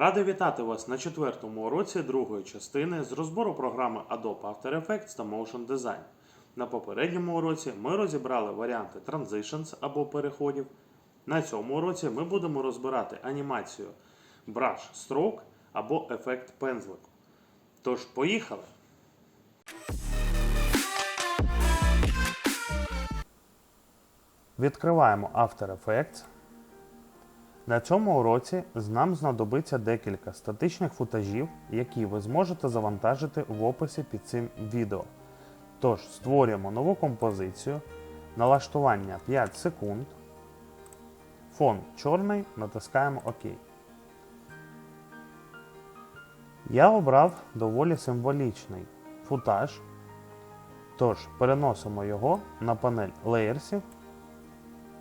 Радий вітати вас на четвертому уроці другої частини з розбору програми Adobe After Effects та Motion Design. На попередньому уроці ми розібрали варіанти Transitions або переходів. На цьому уроці ми будемо розбирати анімацію Brush Stroke або ефект пензлику. Тож, поїхали! Відкриваємо After Effects. На цьому уроці нам знадобиться декілька статичних футажів, які ви зможете завантажити в описі під цим відео. Тож, створюємо нову композицію, налаштування 5 секунд, фон чорний, натискаємо ОК. Я обрав доволі символічний футаж, тож переносимо його на панель леєрсів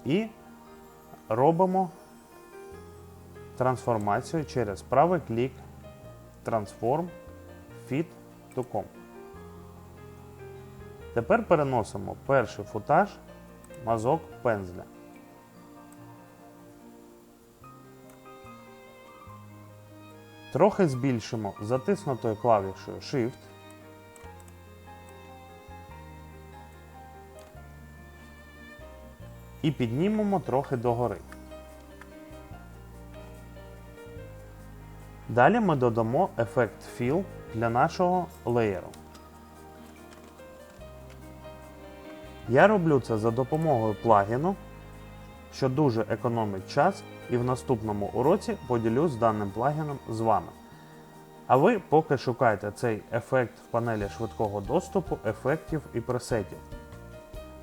і робимо трансформацію через правий клік Transform Fit to Com. Тепер переносимо перший футаж мазок пензля. Трохи збільшимо затиснутою клавішою Shift. І піднімемо трохи догори. Далі ми додамо ефект Fill для нашого леєру. Я роблю це за допомогою плагіну, що дуже економить час, і в наступному уроці поділюсь даним плагіном з вами. А ви поки шукайте цей ефект в панелі швидкого доступу, ефектів і пресетів.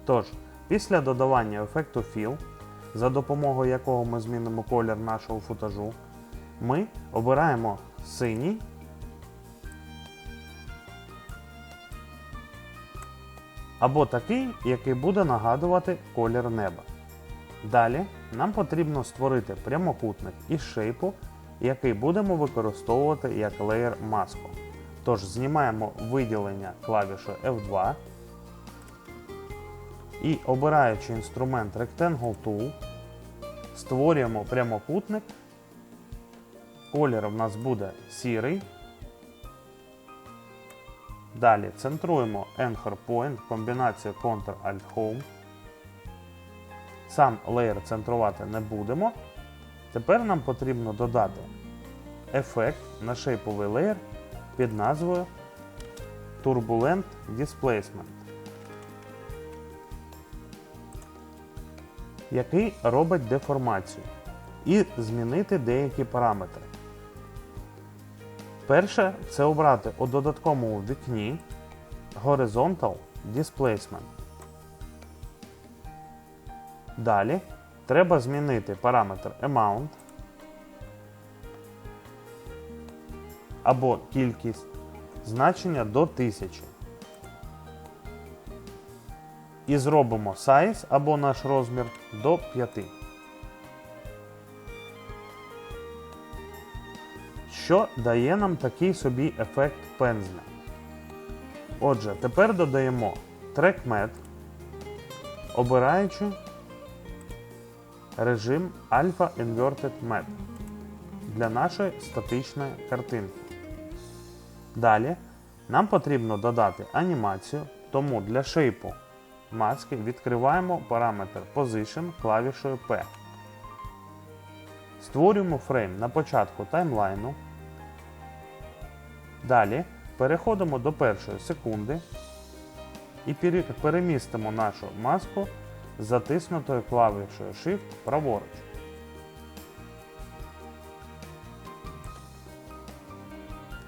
Тож, після додавання ефекту Fill, за допомогою якого ми змінимо колір нашого футажу, ми обираємо синій. Або такий, який буде нагадувати колір неба. Далі нам потрібно створити прямокутник із шейпу, який будемо використовувати як леєр маску. Тож знімаємо виділення клавішою F2 і обираючи інструмент Rectangle Tool, створюємо прямокутник Колір у нас буде сірий. Далі центруємо Anchor Point, комбінацію Ctrl-Alt-Home. Сам леєр центрувати не будемо. Тепер нам потрібно додати ефект на шейповий леєр під назвою Turbulent Displacement, який робить деформацію, і змінити деякі параметри. Перше це обрати у додатковому вікні Horizontal Displacement. Далі треба змінити параметр Amount або кількість значення до 1000. І зробимо Size або наш розмір до 5. Що дає нам такий собі ефект пензля. Отже, тепер додаємо TrackMat, обираючи режим Alpha Inverted Matte для нашої статичної картинки. Далі нам потрібно додати анімацію, тому для шейпу маски відкриваємо параметр Position клавішою P. Створюємо фрейм на початку таймлайну. Далі переходимо до першої секунди і перемістимо нашу маску з затиснутою клавішою Shift праворуч.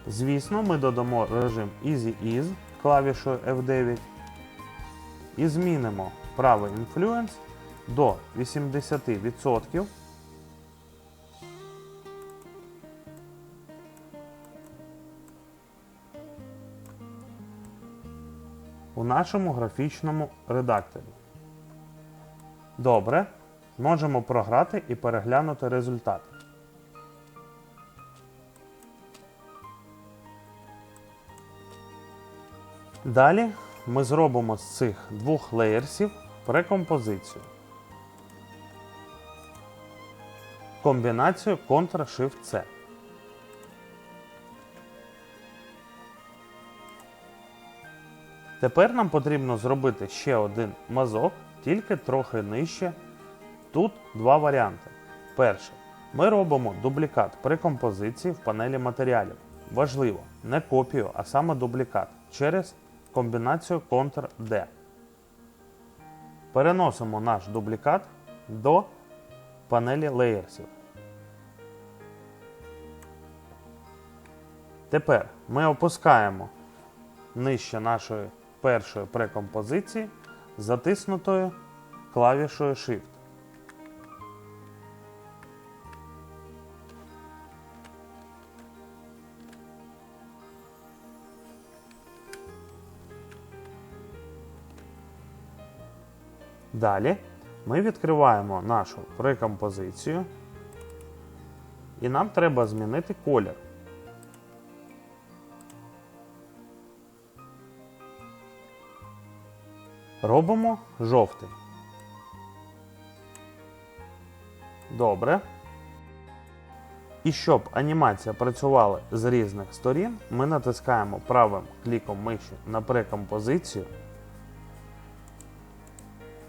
Звісно, ми додамо режим Easy Ease клавішою F9 і змінимо правий Influence до 80%. У нашому графічному редакторі. Добре. Можемо програти і переглянути результат. Далі ми зробимо з цих двох леєрсів прекомпозицію. Комбінацію Ctrl-Shift-C. Тепер нам потрібно зробити ще один мазок, тільки трохи нижче. Тут два варіанти. Перше. Ми робимо дублікат при композиції в панелі матеріалів. Важливо, не копію, а саме дублікат через комбінацію Ctrl-D. Переносимо наш дублікат до панелі Layers. Тепер ми опускаємо нижче нашої першої прекомпозиції затиснутою клавішою Shift. Далі ми відкриваємо нашу прекомпозицію і нам треба змінити колір. Робимо жовтий. Добре. І щоб анімація працювала з різних сторін, ми натискаємо правим кліком миші на прекомпозицію.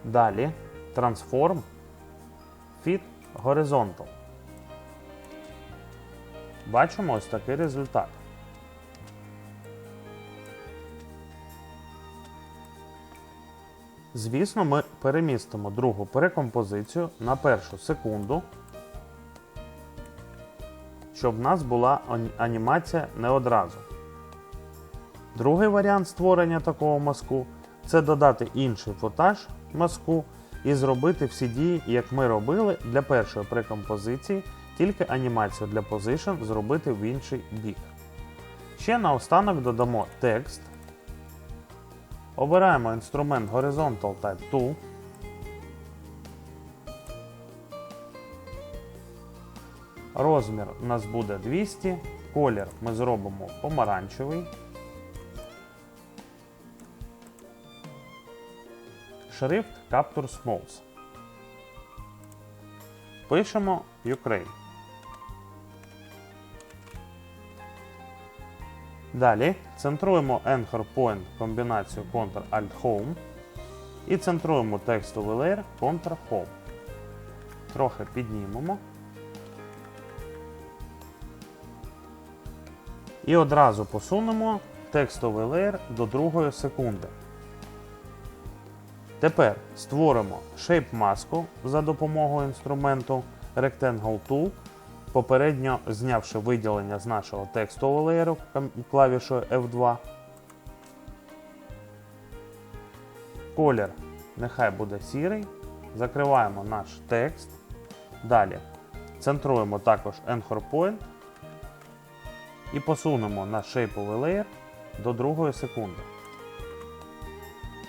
Далі Transform Fit Horizontal. Бачимо ось такий результат. Звісно, ми перемістимо другу перекомпозицію на першу секунду, щоб в нас була анімація не одразу. Другий варіант створення такого мазку це додати інший футаж мазку і зробити всі дії, як ми робили для першої прекомпозиції, тільки анімацію для Position зробити в інший бік. Ще наостанок додамо текст. Обираємо інструмент Horizontal Type Tool. Розмір у нас буде 200, колір ми зробимо помаранчевий. Шрифт Capture Smalls. Пишемо Ukraine. Далі центруємо Anchor Point комбінацію Ctrl-Alt-Home і центруємо текстовий леєр Ctrl-Home. Трохи піднімемо. І одразу посунемо текстовий леєр до другої секунди. Тепер створимо Shape маску за допомогою інструменту Rectangle Tool, попередньо знявши виділення з нашого текстового леєру клавішою F2. Колір нехай буде сірий. Закриваємо наш текст. Далі центруємо також Anchor Point і посунемо наш шейповий леєр до другої секунди.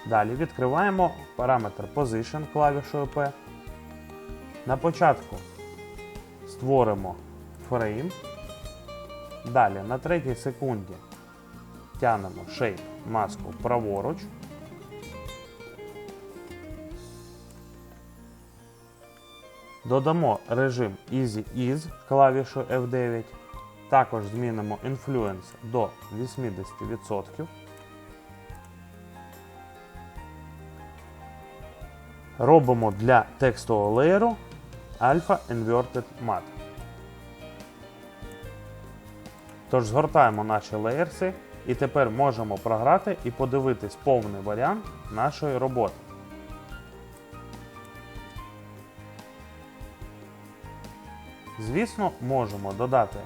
Далі відкриваємо параметр Position клавішою P. На початку створимо фрейм. Далі на третій секунді тянемо Shape маску праворуч. Додамо режим Easy Ease клавішою F9. Також змінимо Influence до 80%. Робимо для текстового леєру Alpha Inverted Matte. Тож згортаємо наші леєрси і тепер можемо програти і подивитись повний варіант нашої роботи. Звісно, можемо додати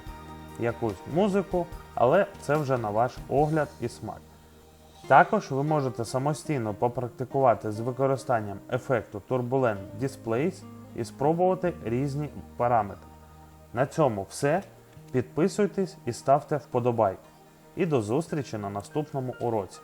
якусь музику, але це вже на ваш огляд і смак. Також ви можете самостійно попрактикувати з використанням ефекту Turbulent Displays і спробувати різні параметри. На цьому все. Підписуйтесь і ставте вподобайку. І до зустрічі на наступному уроці.